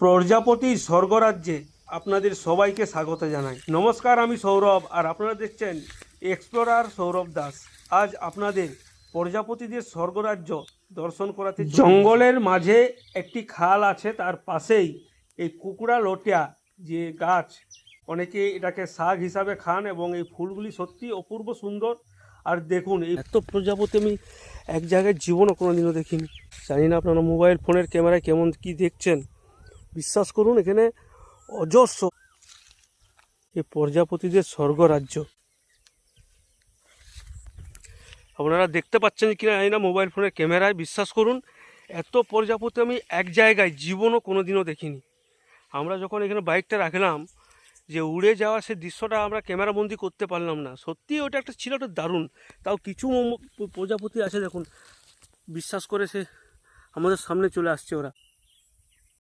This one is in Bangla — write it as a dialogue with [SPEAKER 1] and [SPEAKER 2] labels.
[SPEAKER 1] প্রজাপতি স্বর্গরাজ্যে আপনাদের সবাইকে স্বাগত জানাই। নমস্কার, আমি সৌরভ আর আপনারা দেখছেন এক্সপ্লোরার সৌরভ দাস। আজ আপনাদের প্রজাপতিদের স্বর্গরাজ্য দর্শন করাতে জঙ্গলের মাঝে একটি খাল আছে, তার পাশেই এই কুকুড়া লটিয়া যে গাছ, অনেকে এটাকে শাক হিসাবে খান এবং এই ফুলগুলি সত্যি অপূর্ব সুন্দর। আর দেখুন, এই এত প্রজাপতি আমি এক জায়গায় জীবনও কোনোদিনও দেখিনি। জানি না আপনারা মোবাইল ফোনের ক্যামেরায় কেমন কি দেখছেন। বিশ্বাস করুন, এখানে অজস্র এই প্রজাপতিদের স্বর্গরাজ্য। আপনারা দেখতে পাচ্ছেন কিনা, জানি না, মোবাইল ফোনের ক্যামেরায় বিশ্বাস করুন, এত প্রজাপতি আমি এক জায়গায় জীবনও কোনোদিনও দেখিনি। আমরা যখন এখানে বাইকটা রাখলাম, যে উড়ে যাওয়া সে দৃশ্যটা আমরা ক্যামেরাবন্দি করতে পারলাম না। সত্যি ওটা একটা ছিল একটা দারুণ। তাও কিছু প্রজাপতি আছে দেখুন, বিশ্বাস করে সে আমাদের সামনে চলে আসছে ওরা।